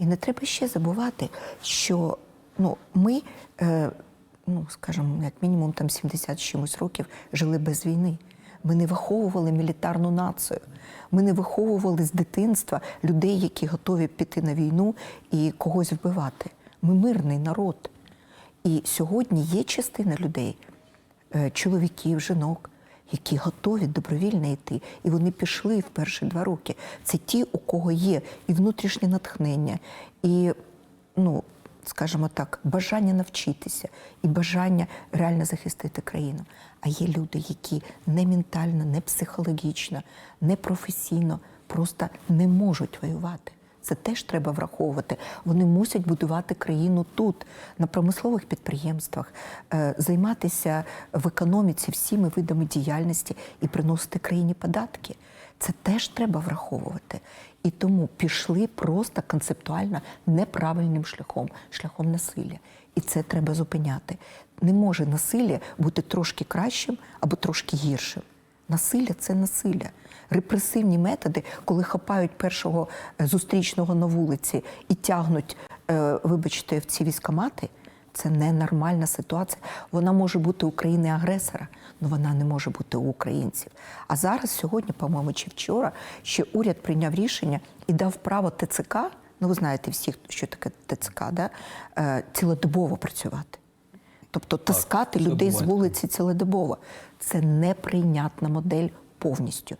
І не треба ще забувати, що ну, ми, е, ну, скажімо, як мінімум там 70 чимось років жили без війни. Ми не виховували мілітарну націю. Ми не виховували з дитинства людей, які готові піти на війну і когось вбивати. Ми мирний народ. І сьогодні є частина людей, е, чоловіків, жінок, які готові добровільно йти. І вони пішли в перші два роки. Це ті, у кого є і внутрішнє натхнення, і, ну, скажімо так, бажання навчитися, і бажання реально захистити країну. А є люди, які не ментально, не психологічно, не професійно просто не можуть воювати. Це теж треба враховувати. Вони мусять будувати країну тут, на промислових підприємствах, е, займатися в економіці всіми видами діяльності і приносити країні податки. Це теж треба враховувати. І тому пішли просто концептуально неправильним шляхом, шляхом насилля. І це треба зупиняти. Не може насилля бути трошки кращим або трошки гіршим. Насилля це насилля. Репресивні методи, коли хапають першого е, зустрічного на вулиці і тягнуть, е, вибачте, в ці військомати, це ненормальна ситуація. Вона може бути у країни-агресора, але вона не може бути у українців. А зараз, сьогодні, по-моєму, чи вчора, ще уряд прийняв рішення і дав право ТЦК, ну ви знаєте всі, що таке ТЦК, да? е, цілодобово працювати. Тобто таскати це людей з вулиці цілодобово. Це неприйнятна модель повністю.